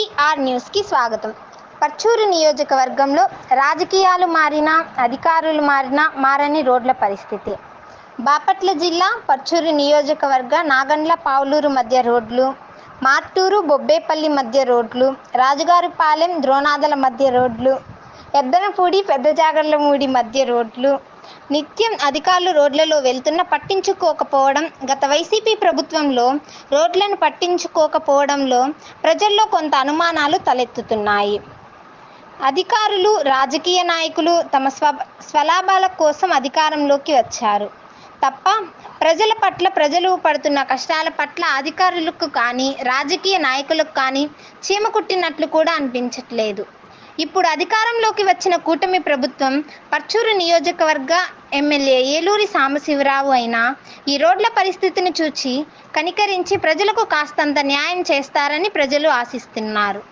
TR న్యూస్కి స్వాగతం. పర్చూరు నియోజకవర్గంలో రాజకీయాలు మారినా అధికారులు మారినా మారని రోడ్ల పరిస్థితి. బాపట్ల జిల్లా పర్చూరు నియోజకవర్గ నాగండ్ల పావులూరు మధ్య రోడ్లు మార్టూరు బొబ్బేపల్లి మధ్య రోడ్లు రాజుగారిపాలెం ద్రోణాదల మధ్య రోడ్లు ఎద్దనపూడి పెద్దజాగర్లమూడి మధ్య రోడ్లు నిత్యం అధికారులు రోడ్లలో వెళ్తున్న పట్టించుకోకపోవడం గత వైసీపీ ప్రభుత్వంలో రోడ్లను పట్టించుకోకపోవడంలో ప్రజల్లో కొంత అనుమానాలు తలెత్తుతున్నాయి. అధికారులు రాజకీయ నాయకులు తమ స్వ స్వలాభాల కోసం అధికారంలోకి వచ్చారు. తప్ప ప్రజల పట్ల ప్రజలు పడుతున్న కష్టాల పట్ల అధికారులకు కానీ రాజకీయ నాయకులకు కానీ చీమ కుట్టినట్లు కూడా అనిపించట్లేదు. ఇప్పుడు అధికారంలోకి వచ్చిన కూటమి ప్రభుత్వం పర్చూరు నియోజకవర్గ ఎమ్మెల్యే ఏలూరి సాంబశివరావు అయినా ఈ రోడ్ల పరిస్థితిని చూచి కనికరించి ప్రజలకు కాస్తంత న్యాయం చేస్తారని ప్రజలు ఆశిస్తున్నారు.